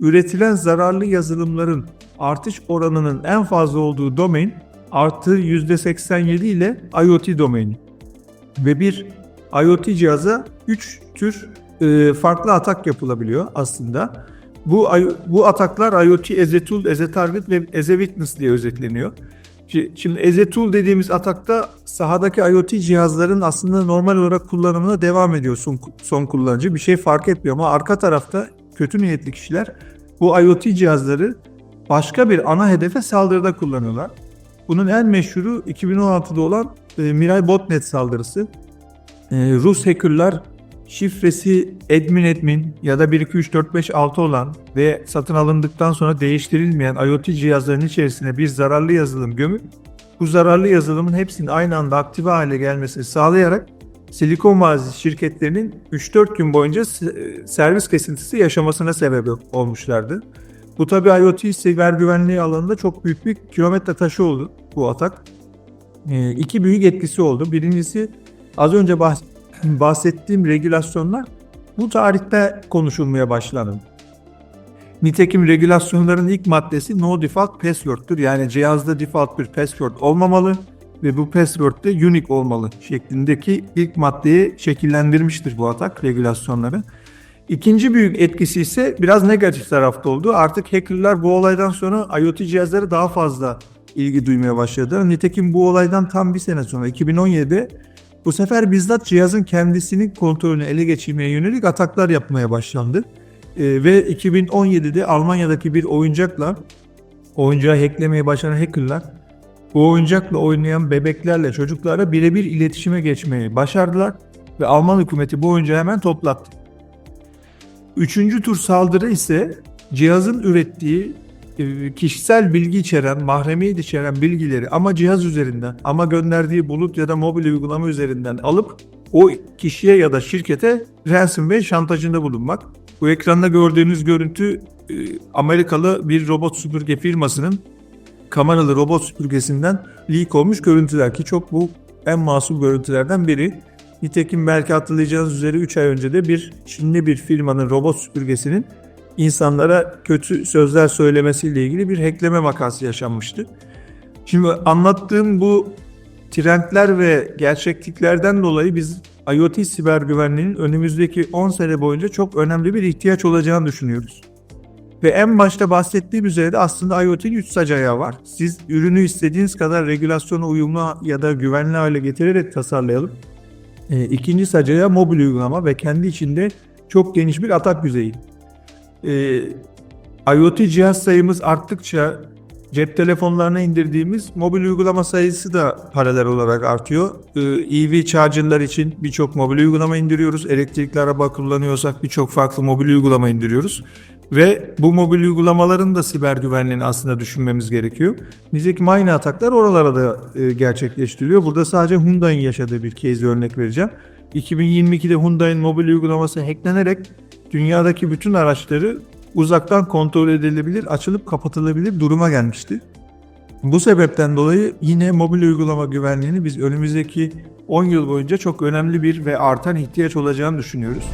üretilen zararlı yazılımların artış oranının en fazla olduğu domain artı %87 ile IoT domaini. Ve bir IoT cihaza 3 tür e, farklı atak yapılabiliyor aslında. Bu bu ataklar IoT as a tool, as a target ve as a witness diye özetleniyor. Şi- Şimdi as a tool dediğimiz atakta sahadaki IoT cihazların aslında normal olarak kullanımına devam ediyor son, son kullanıcı. Bir şey fark etmiyor ama arka tarafta kötü niyetli kişiler bu IoT cihazları başka bir ana hedefe saldırıda kullanıyorlar. Bunun en meşhuru 2016'da olan e, Mirai Botnet saldırısı. E, Rus hackerlar şifresi admin admin ya da 1 2 3 4 5 6 olan ve satın alındıktan sonra değiştirilmeyen IoT cihazların içerisine bir zararlı yazılım gömüp bu zararlı yazılımın hepsinin aynı anda aktive hale gelmesini sağlayarak Silikon Vadisi şirketlerinin 3-4 gün boyunca s- servis kesintisi yaşamasına sebep olmuşlardı. Bu tabi IoT siber güvenliği alanında çok büyük bir kilometre taşı oldu bu atak. Ee, iki büyük etkisi oldu. Birincisi az önce bahs- bahsettiğim regülasyonlar bu tarihte konuşulmaya başlandı. Nitekim regülasyonların ilk maddesi no default password'tur. Yani cihazda default bir password olmamalı ve bu password de unique olmalı şeklindeki ilk maddeyi şekillendirmiştir bu atak regülasyonları. İkinci büyük etkisi ise biraz negatif tarafta oldu. Artık hackerlar bu olaydan sonra IoT cihazları daha fazla ilgi duymaya başladı. Nitekim bu olaydan tam bir sene sonra 2017'de bu sefer bizzat cihazın kendisinin kontrolünü ele geçirmeye yönelik ataklar yapmaya başlandı. Ee, ve 2017'de Almanya'daki bir oyuncakla oyuncağı hacklemeye başlayan hackerlar bu oyuncakla oynayan bebeklerle çocuklara birebir iletişime geçmeyi başardılar ve Alman hükümeti bu oyuncağı hemen toplattı. Üçüncü tur saldırı ise cihazın ürettiği e, kişisel bilgi içeren, mahremiyet içeren bilgileri ama cihaz üzerinden ama gönderdiği bulut ya da mobil uygulama üzerinden alıp o kişiye ya da şirkete ransomware şantajında bulunmak. Bu ekranda gördüğünüz görüntü e, Amerikalı bir robot süpürge firmasının kameralı robot süpürgesinden leak olmuş görüntüler ki çok bu en masum görüntülerden biri. Nitekim belki hatırlayacağınız üzere 3 ay önce de bir Çinli bir firmanın robot süpürgesinin insanlara kötü sözler söylemesiyle ilgili bir hackleme vakası yaşanmıştı. Şimdi anlattığım bu trendler ve gerçekliklerden dolayı biz IoT siber güvenliğinin önümüzdeki 10 sene boyunca çok önemli bir ihtiyaç olacağını düşünüyoruz. Ve en başta bahsettiğim üzere de aslında IoT'nin 3 sac ayağı var. Siz ürünü istediğiniz kadar regülasyona uyumlu ya da güvenli hale getirerek tasarlayalım. E, ikinci sac ayağı mobil uygulama ve kendi içinde çok geniş bir atak yüzeyi. E, IoT cihaz sayımız arttıkça cep telefonlarına indirdiğimiz mobil uygulama sayısı da paralel olarak artıyor. Ee, EV charger'lar için birçok mobil uygulama indiriyoruz. Elektrikli araba kullanıyorsak birçok farklı mobil uygulama indiriyoruz. Ve bu mobil uygulamaların da siber güvenliğini aslında düşünmemiz gerekiyor. Nitekim aynı ataklar oralara da e, gerçekleştiriliyor. Burada sadece Hyundai'nin yaşadığı bir case örnek vereceğim. 2022'de Hyundai'nin mobil uygulaması hacklenerek dünyadaki bütün araçları uzaktan kontrol edilebilir, açılıp kapatılabilir duruma gelmişti. Bu sebepten dolayı yine mobil uygulama güvenliğini biz önümüzdeki 10 yıl boyunca çok önemli bir ve artan ihtiyaç olacağını düşünüyoruz.